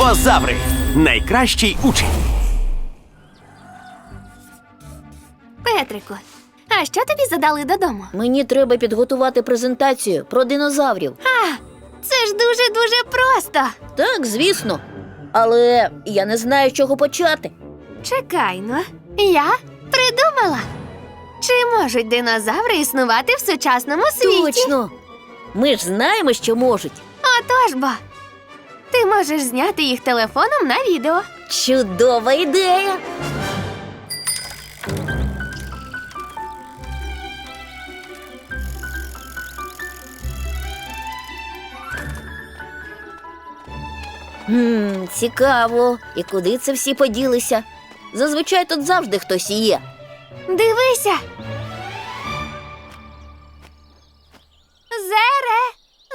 Турбозаври. Найкращий учень. Петрику, а що тобі задали додому? Мені треба підготувати презентацію про динозаврів. А, це ж дуже-дуже просто. Так, звісно. Але я не знаю, з чого почати. Чекай ну, я придумала. Чи можуть динозаври існувати в сучасному світі? Точно. Ми ж знаємо, що можуть. Отож бо. Ти можеш зняти їх телефоном на відео. Чудова ідея. Хм, цікаво. І куди це всі поділися? Зазвичай тут завжди хтось є. Дивися. Зере!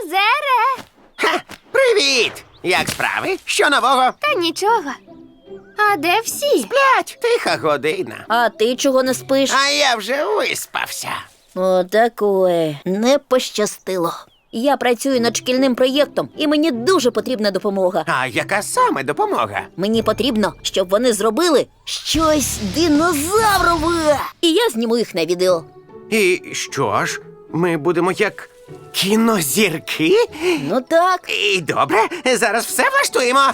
Зере! Ха! Привіт! Як справи? Що нового? Та нічого. А де всі? П'ять, тиха година. А ти чого не спиш? А я вже виспався. Отакое. Не пощастило. Я працюю над шкільним проєктом, і мені дуже потрібна допомога. А яка саме допомога? Мені потрібно, щоб вони зробили щось динозаврове. І я зніму їх на відео. І що ж? Ми будемо як кінозірки? Ну так. І добре, зараз все влаштуємо.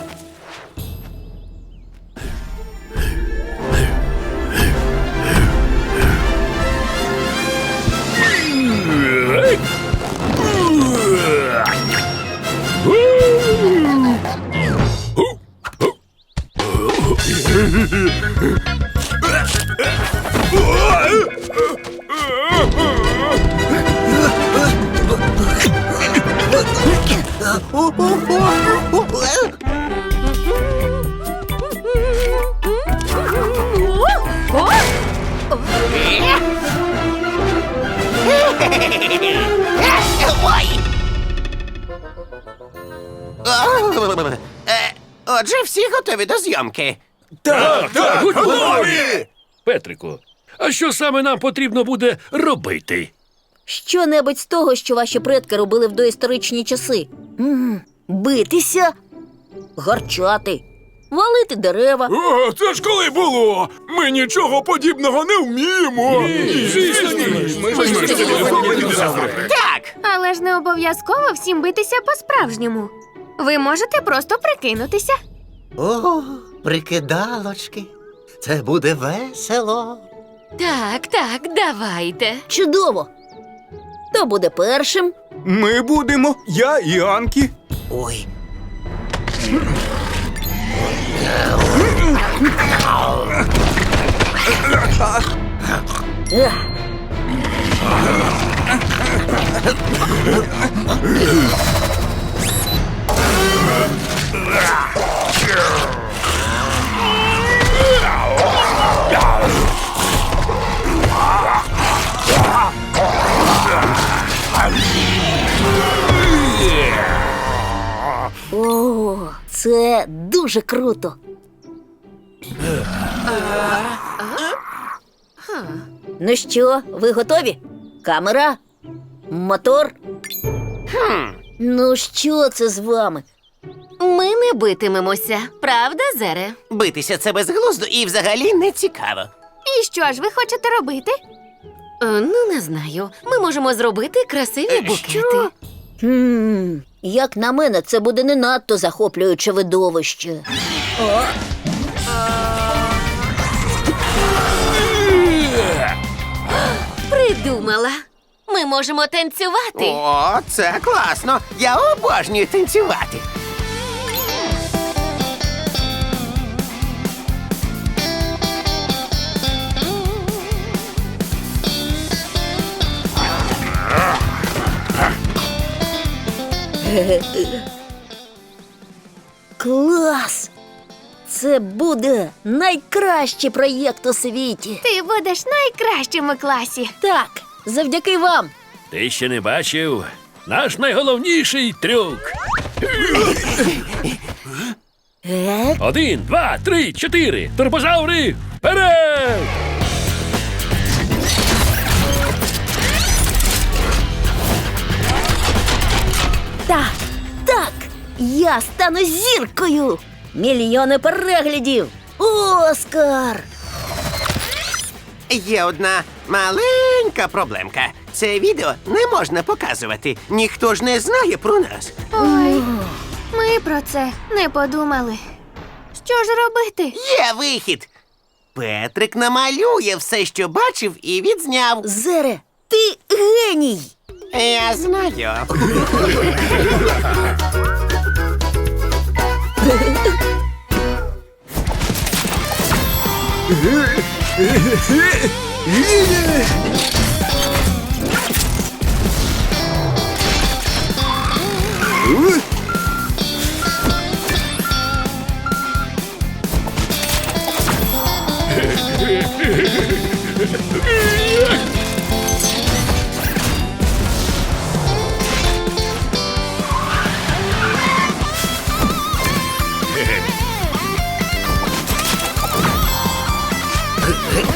Ой! Е, Отже, всі готові до зйомки. Так, так, готові! Петрику, а що саме нам потрібно буде робити? Що-небудь з того, що ваші предки робили в доісторичні часи. м битися, гарчати, валити дерева. О, це ж коли було? Ми нічого подібного не вміємо. Так, Але ж не обов'язково всім битися по-справжньому. Ви можете просто прикинутися. О, прикидалочки. Це буде весело. Так, так, давайте. Чудово. Хто буде першим? Ми будемо, я і Анкі. Ой, Ugh. Це дуже круто. Ну що, ви готові? Камера? Мотор? Ну, що це з вами? Ми не битимемося, правда, Зере? битися це безглуздо і взагалі не цікаво. І що ж ви хочете робити? ну, не знаю. Ми можемо зробити красиві букети. Хм, як на мене, це буде не надто захоплююче видовище. Придумала. Ми можемо танцювати. О, це класно! Я обожнюю танцювати. Клас! Це буде найкращий проєкт у світі. Ти будеш найкращим у класі. Так, завдяки вам. Ти ще не бачив? Наш найголовніший трюк. Е, Один, два, три, чотири. Турбозаври! Вперед! Так, так, я стану зіркою. Мільйони переглядів! Оскар! Є одна маленька проблемка. Це відео не можна показувати. Ніхто ж не знає про нас. Ой, ми про це не подумали. Що ж робити? Є вихід. Петрик намалює все, що бачив, і відзняв. Зере, ти геній! Я знаю. Yeah. Hey!